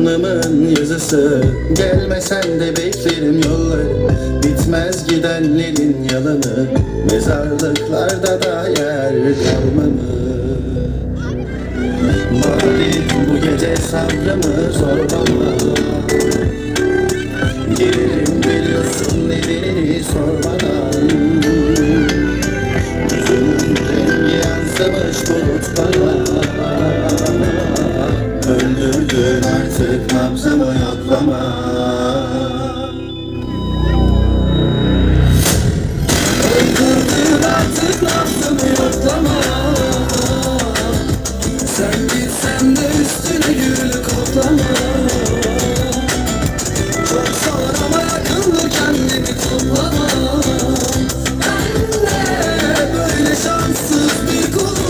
alnımın yazısı Gelmesen de beklerim yolları. Bitmez gidenlerin yalanı. Mezarlıklarda da yer kalmamış Bari bu gece sabrımı zorlama Gelirim biliyorsun nedenini sormadan Öldürdün artık nabzımı yoklama. Öldürdün artık nabzımı yoklama. Sen gitsen de üstüne gül koklama. Çok zor ama kendimi toplama. Ben böyle şanssız bir kulum.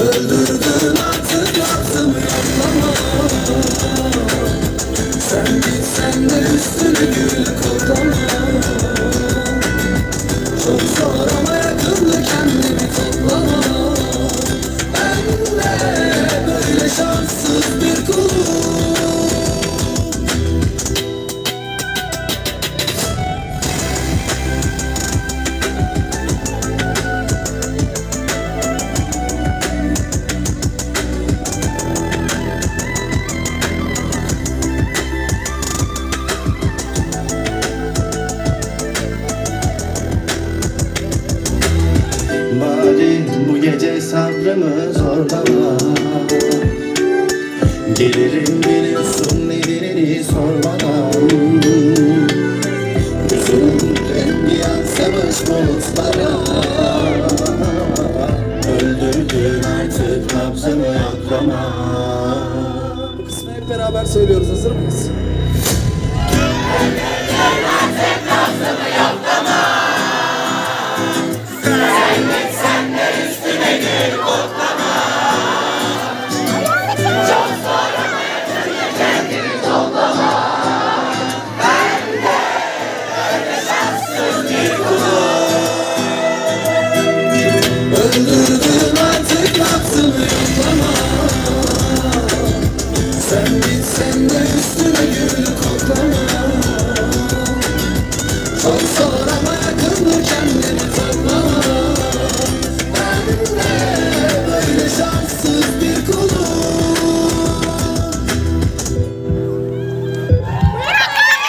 Öldürdün gitsen de üstüne gül sabrımı zorlama Gelirim biliyorsun nedenini sormadan Gözümün rengi yansımış bulutlara Öldürdün artık nabzımı yoklama Bu kısmı hep beraber söylüyoruz. Hazır mıyız?